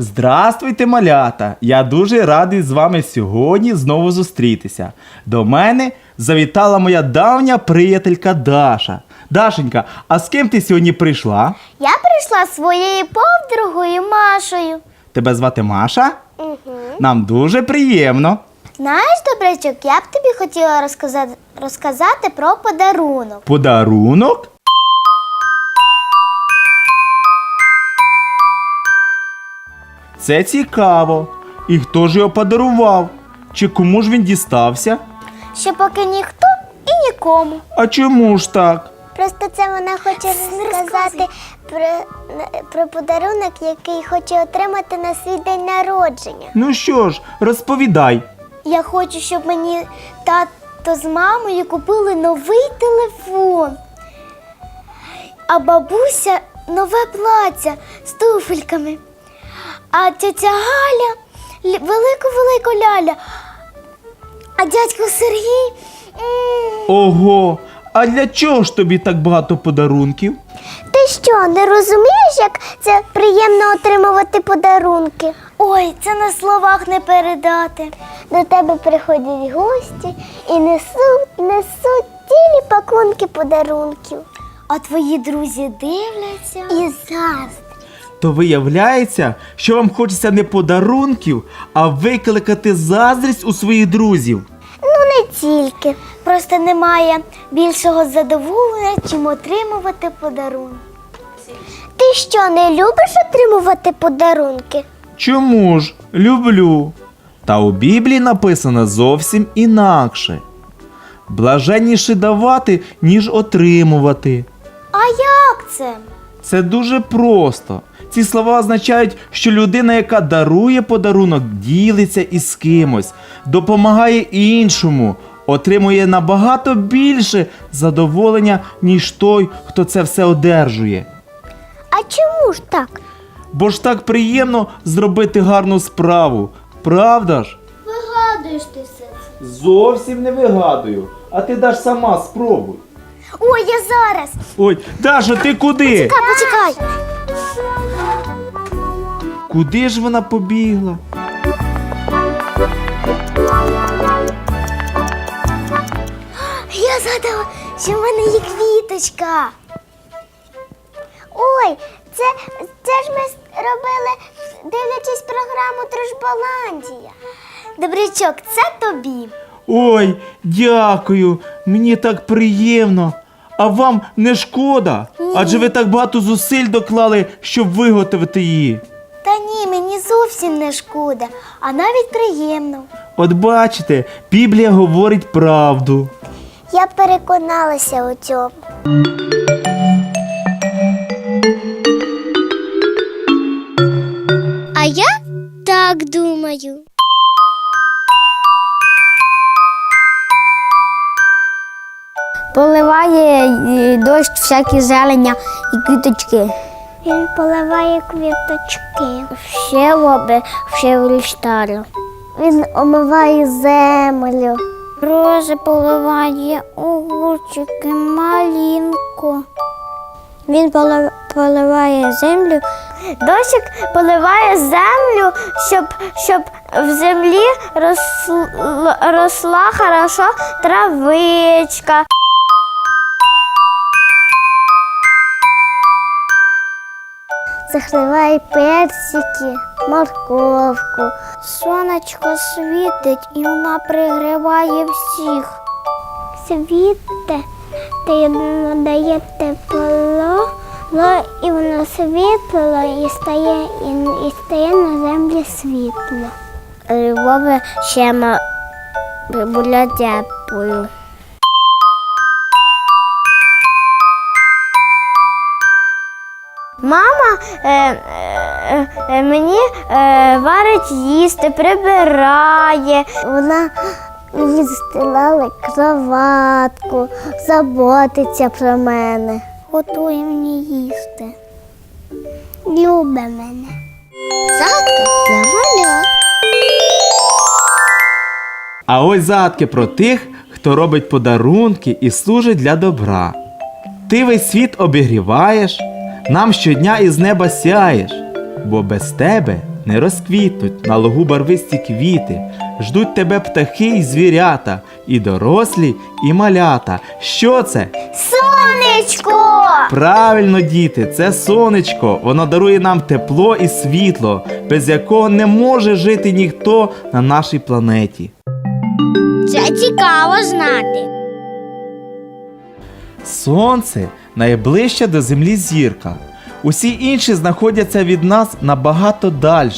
Здравствуйте, малята! Я дуже радий з вами сьогодні знову зустрітися. До мене завітала моя давня приятелька Даша. Дашенька, а з ким ти сьогодні прийшла? Я прийшла своєю подругою Машою. Тебе звати Маша? Нам дуже приємно. Знаєш, добрячок, я б тобі хотіла розказати, розказати про подарунок. Подарунок? Це цікаво. І хто ж його подарував? Чи кому ж він дістався? Ще поки ніхто і нікому. А чому ж так? Просто це вона хоче розказати про, про подарунок, який хоче отримати на свій день народження. Ну що ж, розповідай. Я хочу, щоб мені тато з мамою купили новий телефон. А бабуся нове плаття з туфельками. А тетя Галя велику-велику ляля. А дядько Сергій. Ого, а для чого ж тобі так багато подарунків? Ти що, не розумієш, як це приємно отримувати подарунки? Ой, це на словах не передати. До тебе приходять гості і несуть, несуть цілі пакунки подарунків. А твої друзі дивляться і заздрять. То виявляється, що вам хочеться не подарунків, а викликати заздрість у своїх друзів. Ну, не тільки. Просто немає більшого задоволення, чим отримувати подарунки. Ти що, не любиш отримувати подарунки? Чому ж? Люблю. Та у Біблії написано зовсім інакше. Блаженніше давати, ніж отримувати. А як це? Це дуже просто. Ці слова означають, що людина, яка дарує подарунок, ділиться із кимось, допомагає іншому, отримує набагато більше задоволення, ніж той, хто це все одержує. А чому ж так? Бо ж так приємно зробити гарну справу, правда ж? Вигадуєш ти все це. Зовсім не вигадую. А ти даш сама спробуй. Ой, я зараз. Ой, Даша, ти куди? Ка, почекай. Куди ж вона побігла? Я згадала, що в мене є квіточка. Ой, це, це ж ми с- робили, дивлячись програму Дружбаландія. Добрячок, це тобі. Ой, дякую, мені так приємно. А вам не шкода? Адже ви так багато зусиль доклали, щоб виготовити її. Та ні, мені зовсім не шкода, а навіть приємно. От бачите, Біблія говорить правду. Я переконалася у цьому. А я так думаю. Поливає е, дощ всякі зелення і квіточки. Він поливає квіточки. Ще робить, ще ліштарю. Він омиває землю. Рози поливає огурчики, малинку. Він поливає землю. Дощик поливає землю, щоб, щоб в землі росла, росла хорошо травичка. Захливає персики, морковку. Сонечко світить і вона пригріває всіх. Світе, ти надає тепло, ло- і воно світло і стає, і, і стає на землі світло. Любові ще була теплою. Мама мені е, варить їсти, прибирає. Вона Мені застилали кроватку, заботиться про мене. Готує мені їсти. Любе мене. Загадка для малят. А ось загадки про тих, хто робить подарунки і служить для добра. Ти весь світ обігріваєш, нам щодня із неба сяєш, бо без тебе не розквітнуть на лугу барвисті квіти, ждуть тебе птахи й звірята, і дорослі, і малята. Що це? Сонечко! Правильно, діти, це сонечко. Воно дарує нам тепло і світло, без якого не може жити ніхто на нашій планеті. Це цікаво знати. Сонце найближча до землі зірка. Усі інші знаходяться від нас набагато далі.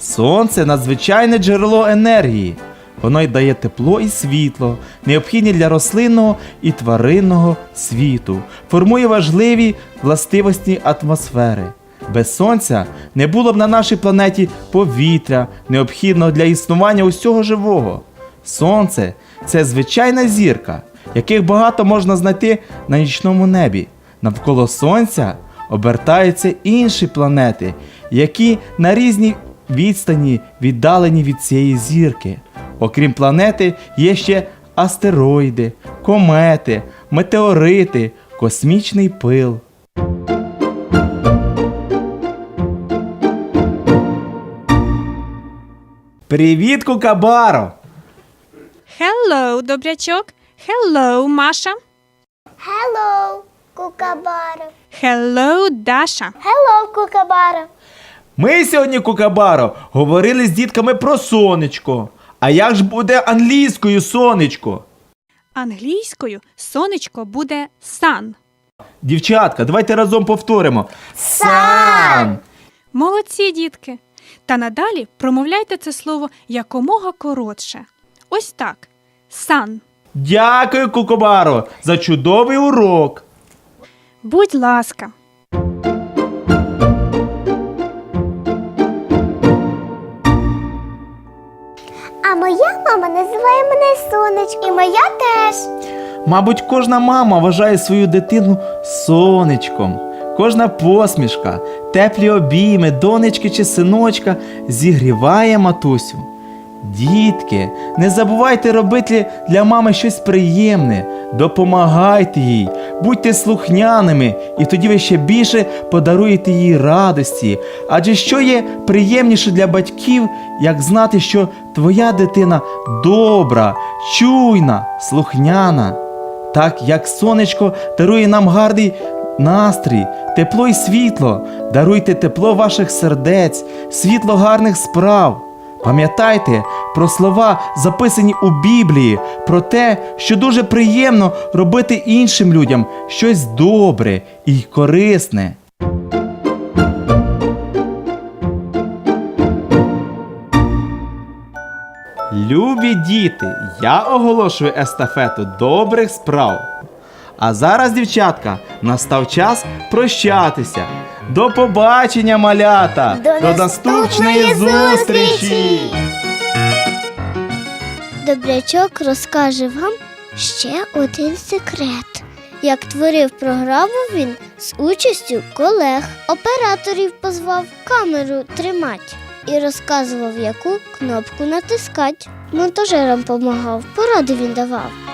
Сонце надзвичайне джерело енергії. Воно й дає тепло і світло, необхідні для рослинного і тваринного світу, формує важливі властивості атмосфери. Без сонця не було б на нашій планеті повітря, необхідного для існування усього живого. Сонце це звичайна зірка, яких багато можна знайти на нічному небі. Навколо сонця обертаються інші планети, які на різній відстані віддалені від цієї зірки. Окрім планети, є ще астероїди, комети, метеорити, космічний пил. Привіт, Кукабаро! Hello, добрячок. Hello, Маша. Hello, кукабара. Hello, Даша. Hello, кукабара. Ми сьогодні, Кукабаро, говорили з дітками про сонечко. А як ж буде англійською сонечко? Англійською сонечко буде sun. Дівчатка, давайте разом повторимо. Сан! Молодці, дітки. Та надалі промовляйте це слово якомога коротше. Ось так. Sun. Дякую, Кукабаро, за чудовий урок. Будь ласка. А моя мама називає мене сонечко. І моя теж. Мабуть, кожна мама вважає свою дитину сонечком. Кожна посмішка, теплі обійми, донечки чи синочка зігріває матусю. Дітки, не забувайте робити для мами щось приємне, допомагайте їй, будьте слухняними, і тоді ви ще більше подаруєте їй радості. Адже що є приємніше для батьків, як знати, що твоя дитина добра, чуйна, слухняна. Так як сонечко дарує нам гарний настрій, тепло і світло, даруйте тепло ваших сердець, світло гарних справ. Пам'ятайте про слова, записані у Біблії, про те, що дуже приємно робити іншим людям щось добре і корисне. Любі діти, я оголошую естафету добрих справ. А зараз, дівчатка, настав час прощатися. До побачення, малята! До наступної зустрічі! Добрячок розкаже вам ще один секрет. Як творив програму він з участю колег, операторів позвав камеру тримать і розказував, яку кнопку натискать. Монтажерам помагав, поради він давав.